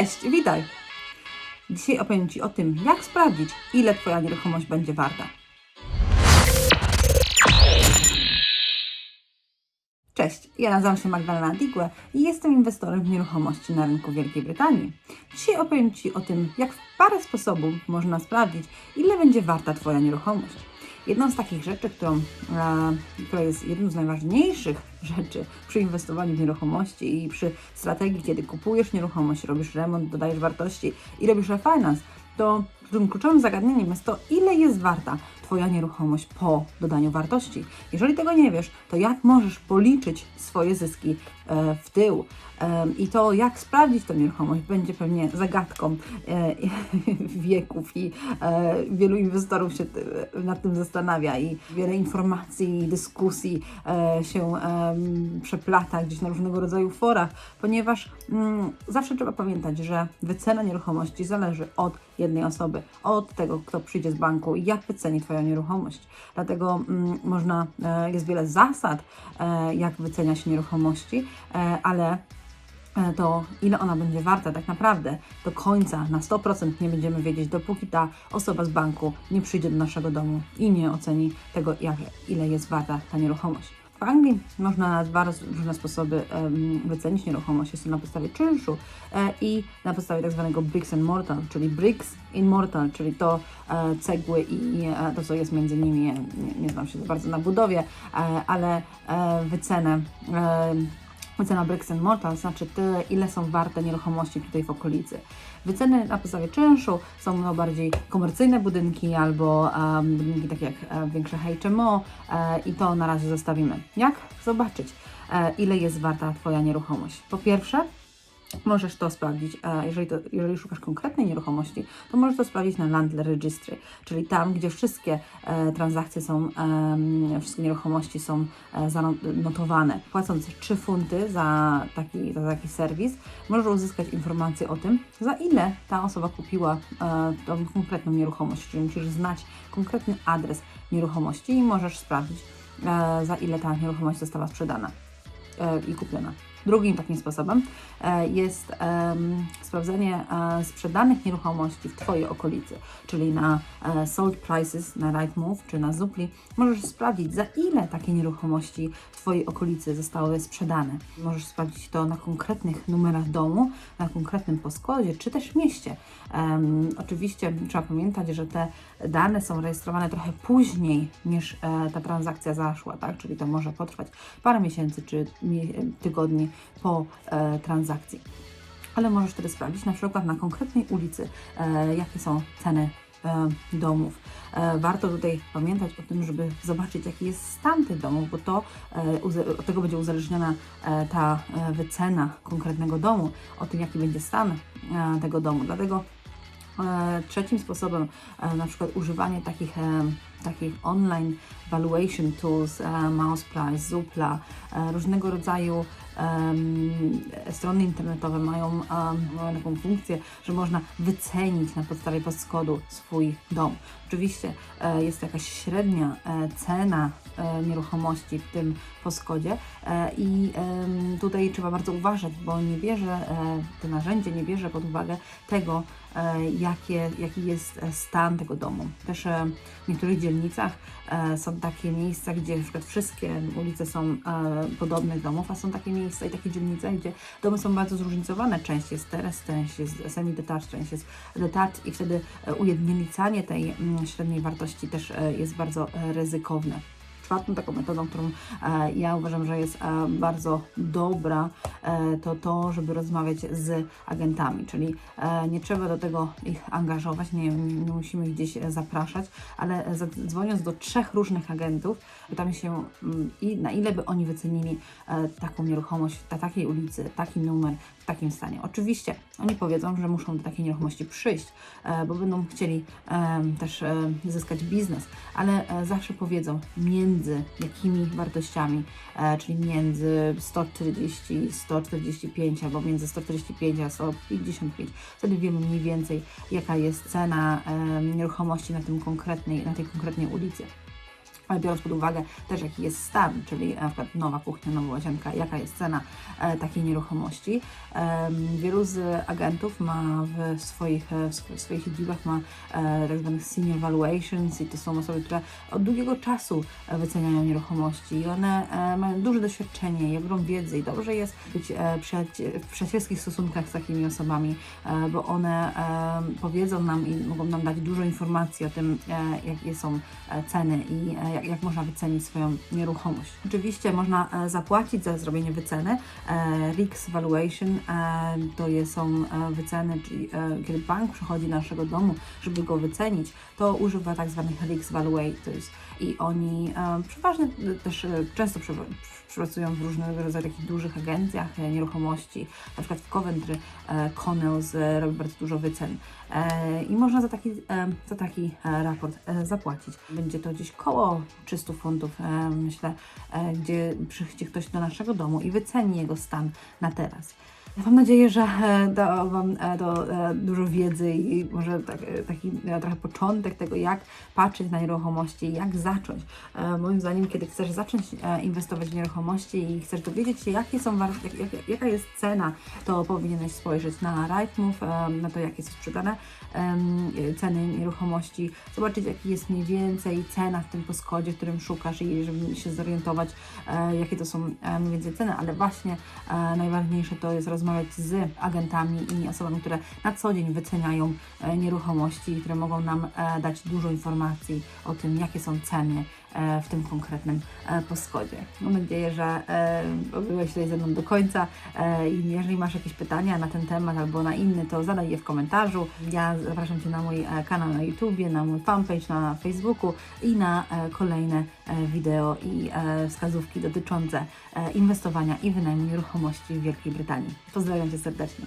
Cześć, witaj! Dzisiaj opowiem Ci o tym, jak sprawdzić, ile Twoja nieruchomość będzie warta. Cześć, ja nazywam się Magdalena Digłe i jestem inwestorem w nieruchomości na rynku Wielkiej Brytanii. Dzisiaj opowiem Ci o tym, jak w parę sposobów można sprawdzić, ile będzie warta Twoja nieruchomość. Jedną z takich rzeczy, którą, e, która jest jedną z najważniejszych rzeczy przy inwestowaniu w nieruchomości i przy strategii, kiedy kupujesz nieruchomość, robisz remont, dodajesz wartości i robisz refinance, to tym kluczowym zagadnieniem jest to, ile jest warta Twoja nieruchomość po dodaniu wartości. Jeżeli tego nie wiesz, to jak możesz policzyć swoje zyski e, w tył i to, jak sprawdzić tę nieruchomość, będzie pewnie zagadką e, wieków i e, wielu inwestorów się nad tym zastanawia i wiele informacji i dyskusji się przeplata gdzieś na różnego rodzaju forach, ponieważ mm, zawsze trzeba pamiętać, że wycena nieruchomości zależy od jednej osoby, od tego, kto przyjdzie z banku i jak wyceni Twoją nieruchomość. Dlatego mm, można, e, jest wiele zasad, e, jak wycenia się nieruchomości, e, ale to ile ona będzie warta tak naprawdę do końca na 100% nie będziemy wiedzieć, dopóki ta osoba z banku nie przyjdzie do naszego domu i nie oceni tego, jak, ile jest warta ta nieruchomość. W Anglii można na dwa różne sposoby wycenić nieruchomość. Jest to na podstawie czynszu e, i na podstawie tak zwanego bricks and mortar, czyli bricks in mortar, czyli to e, cegły i e, to, co jest między nimi. Nie, nie znam się bardzo na budowie, ale wycenę Wycena bricks and mortar znaczy tyle, ile są warte nieruchomości tutaj w okolicy. Wyceny na podstawie czynszu są no bardziej komercyjne budynki albo em, budynki takie jak e, większe HMO e, i to na razie zostawimy. Jak zobaczyć, e, ile jest warta Twoja nieruchomość? Po pierwsze, Możesz to sprawdzić, e, jeżeli, to, jeżeli szukasz konkretnej nieruchomości, to możesz to sprawdzić na Land Registry, czyli tam, gdzie wszystkie e, transakcje są, em, wszystkie nieruchomości są e, zanotowane. Płacąc 3 funty za taki, za taki serwis, możesz uzyskać informację o tym, za ile ta osoba kupiła e, tą konkretną nieruchomość, czyli musisz znać konkretny adres nieruchomości i możesz sprawdzić, e, za ile ta nieruchomość została sprzedana e, i kupiona. Drugim takim sposobem e, jest sprawdzenie e, sprzedanych nieruchomości w Twojej okolicy, czyli na e, sold prices, na Rightmove czy na Zupli. Możesz sprawdzić, za ile takie nieruchomości w Twojej okolicy zostały sprzedane. Możesz sprawdzić to na konkretnych numerach domu, na konkretnym poskodzie, czy też mieście. Oczywiście trzeba pamiętać, że te dane są rejestrowane trochę później niż ta transakcja zaszła, tak? Czyli to może potrwać parę miesięcy czy mi- po e, transakcji. Ale możesz wtedy sprawdzić na przykład na konkretnej ulicy, e, jakie są ceny e, domów. E, warto tutaj pamiętać o tym, żeby zobaczyć, jaki jest stan tych domów, bo to e, od tego będzie uzależniona e, ta e, wycena konkretnego domu, o tym, jaki będzie stan e, tego domu. Dlatego E, Trzecim sposobem, e, na przykład używanie takich, e, takich online valuation tools, e, Mouseprice, Zoopla, e, różnego rodzaju strony internetowe mają, taką funkcję, że można wycenić na podstawie podskodu swój dom. Oczywiście e, jest jakaś średnia e, cena e, nieruchomości w tym poskodzie e, i tutaj trzeba bardzo uważać, bo nie bierze, to narzędzie nie bierze pod uwagę tego, jakie, jaki jest stan tego domu. Też w niektórych dzielnicach są takie miejsca, gdzie na przykład wszystkie ulice są e, podobnych domów, a są takie miejsca i takie dzielnice, gdzie domy są bardzo zróżnicowane. Część jest teraz, część jest semi-detached, część jest detached i wtedy e, ujednolicanie tej mm, średniej wartości też e, jest bardzo e, ryzykowne. Czwartą taką metodą, którą e, ja uważam, że jest e, bardzo dobra, e, to to, żeby rozmawiać z agentami, czyli nie trzeba do tego ich angażować, nie, nie, musimy ich gdzieś zapraszać, ale dzwoniąc do trzech różnych agentów, pytamy się, mm, i na ile by oni wycenili taką nieruchomość na takiej ulicy, taki numer, w takim stanie. Oczywiście oni powiedzą, że muszą do takiej nieruchomości przyjść, bo będą chcieli też zyskać biznes, ale zawsze powiedzą między jakimi wartościami, e, czyli między 140 i 145 albo między 145 a 155. Wtedy wiemy mniej więcej jaka jest cena em, nieruchomości na, tym konkretnej, na tej konkretnej ulicy. Ale biorąc pod uwagę też jaki jest stan, czyli na przykład nowa kuchnia, nowa łazienka, jaka jest cena e, takiej nieruchomości. Wielu z agentów ma w swoich, e, w sw- w swoich siedzibach ma e, tak zwanych senior valuations i to są osoby, które od długiego czasu wyceniają nieruchomości i one mają duże doświadczenie i ogrom wiedzy i dobrze jest być w przyjacielskich stosunkach z takimi osobami, bo one powiedzą nam i mogą nam dać dużo informacji o tym, jakie są ceny i jak, można wycenić swoją nieruchomość. Oczywiście można e, zapłacić za zrobienie wyceny. E, RICS Valuation e, to są wyceny, czyli kiedy bank przychodzi do naszego domu, żeby go wycenić, to używa tak zwanych RICS Valuators i oni przeważnie też często pracują w różnego rodzaju takich dużych agencjach nieruchomości, na przykład w Coventry Connells robi bardzo dużo wycen i można za taki, za taki raport zapłacić. Będzie to gdzieś koło 300 funtów, e, myślę, e, gdzie przyjdzie ktoś do naszego domu i wyceni jego stan na teraz. Mam nadzieję, że e, dało Wam e, to e, dużo wiedzy i może tak, e, taki e, trochę początek tego, jak patrzeć na nieruchomości, jak zacząć. E, Moim zdaniem, kiedy chcesz zacząć e, inwestować w nieruchomości i chcesz dowiedzieć się, jakie są jak, jak, jaka jest cena, to powinieneś spojrzeć na Rightmove, e, na to, jakie są sprzedane ceny nieruchomości, zobaczyć, jaki jest mniej więcej cena w tym poskodzie, w którym szukasz i żeby się zorientować, e, jakie to są e, mniej więcej ceny, ale właśnie e, najważniejsze to jest rozmawiać z agentami i osobami, które na co dzień wyceniają e, nieruchomości, które mogą nam e, dać dużo informacji o tym, jakie są ceny e, w tym konkretnym e, poskodzie. Mam nadzieję, że byłeś tutaj ze mną do końca i jeżeli masz jakieś pytania na ten temat albo na inny, to zadaj je w komentarzu. Ja zapraszam Cię na mój kanał na YouTubie, na mój fanpage na Facebooku i na kolejne wideo i e, wskazówki dotyczące e, inwestowania i wynajmu nieruchomości w Wielkiej Brytanii. Pozdrawiam Cię serdecznie.